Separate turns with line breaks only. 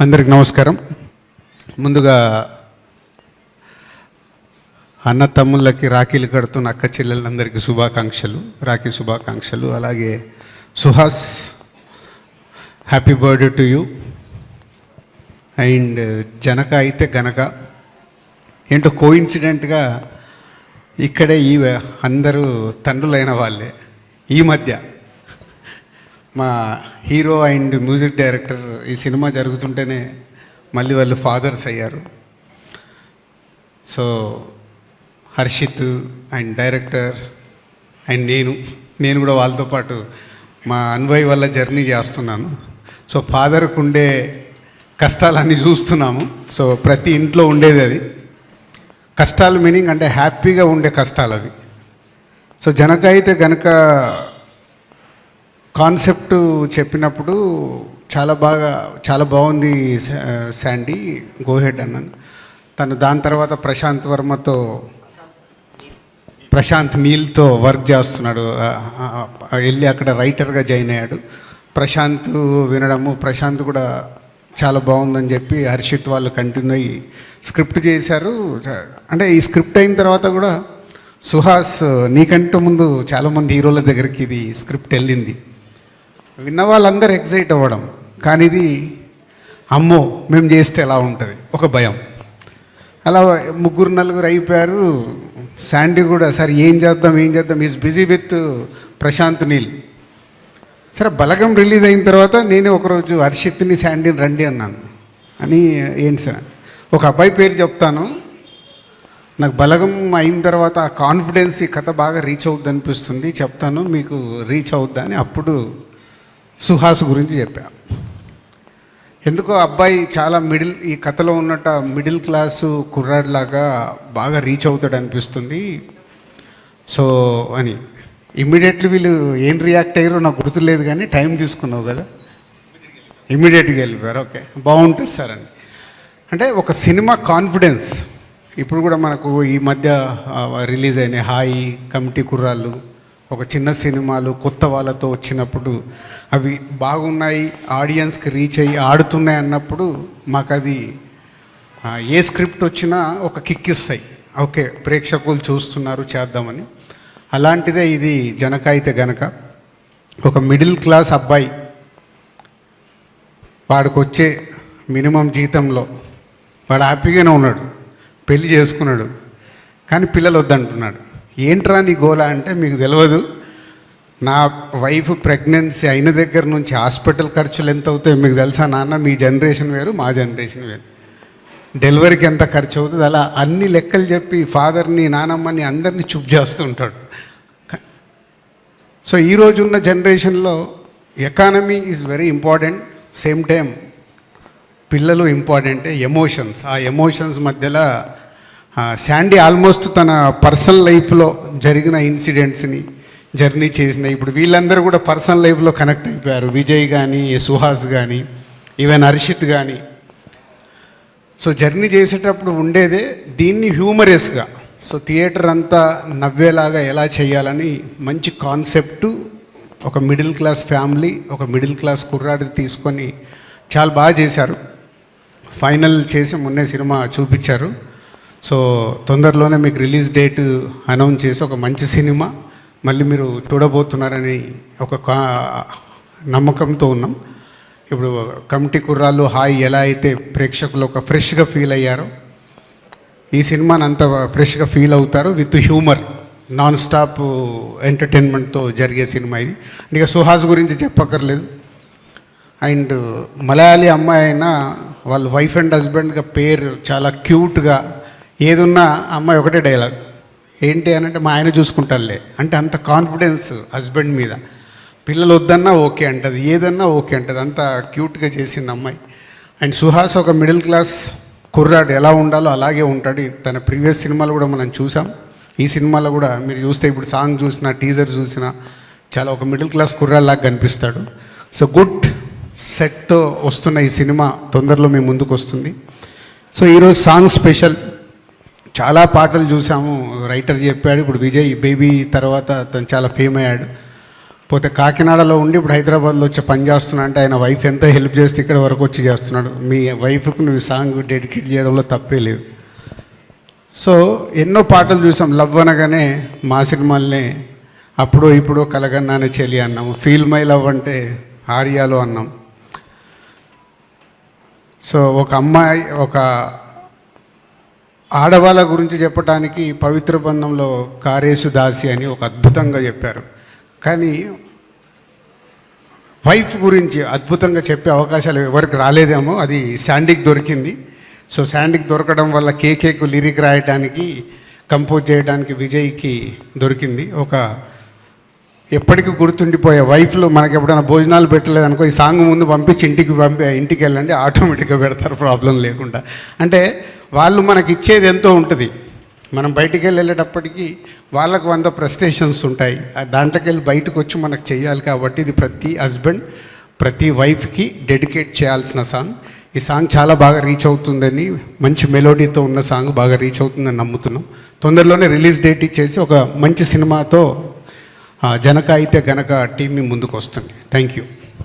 అందరికి నమస్కారం. ముందుగా అన్న తమ్ముళ్ళకి రాఖీలు కడుతున్న అక్క చెల్లెలందరికీ శుభాకాంక్షలు రాఖీ శుభాకాంక్షలు. అలాగే Suhas happy birthday to you. And Janaka Aithe Ganaka ఏంటో కోఇన్సిడెంట్గా ఇక్కడే ఈ అందరూ తండ్రులైన వాళ్ళే ఈ మధ్య. మా హీరో అండ్ మ్యూజిక్ డైరెక్టర్ ఈ సినిమా జరుగుతుంటేనే మళ్ళీ వాళ్ళు ఫాదర్స్ అయ్యారు. So Harshith and director and నేను నేను కూడా వాళ్ళతో పాటు మా అన్వయ్ వల్ల జర్నీ చేస్తున్నాను. సో ఫాదర్కు ఉండే కష్టాలన్నీ చూస్తున్నాము. సో ప్రతి ఇంట్లో ఉండేది అది. కష్టాలు మీనింగ్ అంటే హ్యాపీగా ఉండే కష్టాలు అవి. సో జనక అయితే గనక కాన్సెప్ట్ చెప్పినప్పుడు చాలా బాగా చాలా బాగుంది శాండీ గోహెడ్ అన్నాను. తను దాని తర్వాత ప్రశాంత్ వర్మతో ప్రశాంత్ నీల్తో వర్క్ చేస్తున్నాడు. వెళ్ళి అక్కడ రైటర్గా జాయిన్ అయ్యాడు. ప్రశాంత్ వినడము ప్రశాంత్ కూడా చాలా బాగుందని చెప్పి హర్షిత్ వాళ్ళు కంటిన్యూ అయ్యి స్క్రిప్ట్ చేశారు. అంటే ఈ స్క్రిప్ట్ అయిన తర్వాత కూడా సుహాస్ నీకంటే ముందు చాలామంది హీరోల దగ్గరికి ఇది స్క్రిప్ట్ వెళ్ళింది. విన్న వాళ్ళందరూ ఎగ్జైట్ అవ్వడం. కానీ ఇది అమ్మో మేము చేస్తే ఎలా ఉంటుంది? ఒక భయం. అలా ముగ్గురు నలుగురు అయిపోయారు. శాండీ కూడా సార్ ఏం చేద్దాం ఏం చేద్దాం? Is busy with Prashanth Neel. సరే బలగం రిలీజ్ అయిన తర్వాత నేనే ఒకరోజు హర్షిత్ని శాండీని రండి అన్నాను. అని ఏంటి సార్? ఒక అబ్బాయి పేరు చెప్తాను. నాకు బలగం అయిన తర్వాత ఆ కాన్ఫిడెన్స్ ఈ కథ బాగా రీచ్ అవుద్ది అనిపిస్తుంది. చెప్తాను మీకు రీచ్ అవుద్దా అని అప్పుడు సుహాస్ గురించి చెప్పా. ఎందుకో అబ్బాయి చాలా మిడిల్ ఈ కథలో ఉన్నట్టు మిడిల్ క్లాసు కుర్రాడిలాగా బాగా రీచ్ అవుతాడు అనిపిస్తుంది. సో అని. ఇమ్మీడియట్లీ వీళ్ళు ఏం రియాక్ట్ అయ్యారో నాకు గుర్తులేదు కానీ టైం తీసుకున్నావు కదా. ఇమ్మీడియట్గా వెళ్ళిపోయారు. ఓకే. బాగుంటుంది సార్ అని. అంటే ఒక సినిమా కాన్ఫిడెన్స్. ఇప్పుడు కూడా మనకు ఈ మధ్య రిలీజ్ అయిన హాయి కమిటీ కుర్రాళ్ళు. ఒక చిన్న సినిమాలు కొత్త వాళ్ళతో వచ్చినప్పుడు అవి బాగున్నాయి ఆడియన్స్కి రీచ్ అయ్యి ఆడుతున్నాయి అన్నప్పుడు మాకు అది ఏ స్క్రిప్ట్ వచ్చినా ఒక కిక్ ఇస్తాయి. ఓకే ప్రేక్షకులు చూస్తున్నారు చేద్దామని. అలాంటిదే ఇది జనక అయితే గనక. ఒక మిడిల్ క్లాస్ అబ్బాయి వాడికి వచ్చే మినిమం జీతంలో వాడు హ్యాపీగానే ఉన్నాడు పెళ్ళి చేసుకున్నాడు కానీ పిల్లలు వద్దంటున్నాడు ఏంట్రా నీ గోల అంటే మీకు తెలియదు నా వైఫ్ ప్రెగ్నెన్సీ అయిన దగ్గర నుంచి హాస్పిటల్ ఖర్చులు ఎంత అవుతాయో మీకు తెలుసా నాన్న? మీ జనరేషన్ వేరు మా జనరేషన్ వేరు. డెలివరీకి ఎంత ఖర్చు అవుతుంది అలా అన్ని లెక్కలు చెప్పి ఫాదర్ని నానమ్మని అందరినీ చూప్ చేస్తూ ఉంటాడు. సో ఈ ఉన్న జనరేషన్లో economy is very important same time పిల్లలు ఇంపార్టెంటే ఎమోషన్స్ ఆ ఎమోషన్స్ మధ్యలో శాండీ ఆల్మోస్ట్ తన పర్సనల్ లైఫ్లో జరిగిన ఇన్సిడెంట్స్ని జర్నీ చేసిన ఇప్పుడు వీళ్ళందరూ కూడా పర్సనల్ లైఫ్లో కనెక్ట్ అయిపోయారు. విజయ్ కానీ సుహాస్ కానీ ఈవెన్ హర్షిత్ కానీ సో జర్నీ చేసేటప్పుడు ఉండేదే దీన్ని హ్యూమరస్గా. సో థియేటర్ అంతా నవ్వేలాగా ఎలా చేయాలని మంచి కాన్సెప్టు ఒక మిడిల్ క్లాస్ ఫ్యామిలీ ఒక మిడిల్ క్లాస్ కుర్రాడి తీసుకొని చాలా బాగా చేశారు. ఫైనల్ చేసి మొన్నే సినిమా చూపించారు. సో తొందరలోనే మీకు రిలీజ్ డేట్ అనౌన్స్ చేసి ఒక మంచి సినిమా మళ్ళీ మీరు చూడబోతున్నారని ఒక కా- నమ్మకంతో ఉన్నాం. ఇప్పుడు కమిటీ కుర్రాళ్ళు హాయ్ ఎలా అయితే ప్రేక్షకులు ఒక ఫ్రెష్గా ఫీల్ అయ్యారో ఈ సినిమాని అంత ఫ్రెష్గా ఫీల్ అవుతారు విత్ హ్యూమర్ నాన్ స్టాప్ ఎంటర్టైన్మెంట్తో జరిగే సినిమా ఇది. ఇక సుహాస్ గురించి చెప్పక్కర్లేదు. అండ్ మలయాళీ అమ్మాయి అయినా వాళ్ళ వైఫ్ అండ్ హస్బెండ్గా పేరు చాలా క్యూట్గా ఏదున్నా అమ్మాయి ఒకటే డైలాగ్ ఏంటి అని అంటే మా ఆయన చూసుకుంటారులే అంటే అంత కాన్ఫిడెన్స్ హస్బెండ్ మీద. పిల్లలు వద్దన్నా ఓకే అంటది ఏదన్నా ఓకే అంటది. అంత క్యూట్గా చేసింది అమ్మాయి. అండ్ సుహాస్ ఒక మిడిల్ క్లాస్ కుర్రాడు ఎలా ఉండాలో అలాగే ఉంటాడు. తన ప్రీవియస్ సినిమాలు కూడా మనం చూసాం. ఈ సినిమాలో కూడా మీరు చూస్తే ఇప్పుడు సాంగ్ చూసినా టీజర్ చూసినా చాలా ఒక మిడిల్ క్లాస్ కుర్రాళ్ళలాగా కనిపిస్తాడు. సో గుడ్ సెట్తో వస్తున్న ఈ సినిమా తొందరలో మీ ముందుకు వస్తుంది. సో ఈరోజు సాంగ్ స్పెషల్ చాలా పాటలు చూసాము. రైటర్ చెప్పాడు ఇప్పుడు విజయ్ బేబీ తర్వాత తను చాలా ఫేమ్ అయ్యాడు. పోతే కాకినాడలో ఉండి ఇప్పుడు హైదరాబాద్లో వచ్చి పని చేస్తున్నా అంటే ఆయన వైఫ్ ఎంత హెల్ప్ చేస్తే ఇక్కడ వరకు వచ్చి చేస్తున్నాడు. మీ వైఫ్కి నువ్వు సాంగ్ డెడికేట్ చేయడంలో తప్పే లేదు. సో ఎన్నో పాటలు చూసాం. లవ్ అనగానే మా సినిమాల్ని అప్పుడు ఇప్పుడు కలగన్నానే చెలి అన్నాము. ఫీల్ మై లవ్ అంటే ఆర్యాలో అన్నాం. సో ఒక అమ్మాయి ఒక ఆడవాళ్ళ గురించి చెప్పడానికి పవిత్ర బంధంలో కారేసు దాసి అని ఒక అద్భుతంగా చెప్పారు. కానీ వైఫ్ గురించి అద్భుతంగా చెప్పే అవకాశాలు ఎవరికి రాలేదేమో అది శాండీకి దొరికింది. సో శాండీకి దొరకడం వల్ల కేకేకు లిరిక్ రాయడానికి కంపోజ్ చేయడానికి విజయ్కి దొరికింది. ఒక ఎప్పటికీ గుర్తుండిపోయే వైఫ్లో మనకి ఎప్పుడైనా భోజనాలు పెట్టలేదు అనుకో ఈ సాంగ్ ముందు పంపించి ఇంటికి పంపి ఇంటికి వెళ్ళండి ఆటోమేటిక్గా పెడతారు ప్రాబ్లం లేకుండా. అంటే వాళ్ళు మనకి ఇచ్చేది ఎంతో ఉంటుంది. మనం బయటికి వెళ్ళి వాళ్ళకు వంద ప్రెస్టేషన్స్ ఉంటాయి. ఆ దాంట్లోకి వెళ్ళి బయటకు వచ్చి మనకు చేయాలి కాబట్టి ఇది ప్రతి హస్బెండ్ ప్రతి వైఫ్కి డెడికేట్ చేయాల్సిన సాంగ్. ఈ సాంగ్ చాలా బాగా రీచ్ అవుతుందని మంచి మెలోడీతో ఉన్న సాంగ్ బాగా రీచ్ అవుతుందని నమ్ముతున్నాం. తొందరలోనే రిలీజ్ డేట్ ఇచ్చేసి ఒక మంచి సినిమాతో జనక అయితే గనక టీం ముందుకు వస్తుంది థ్యాంక్ యూ.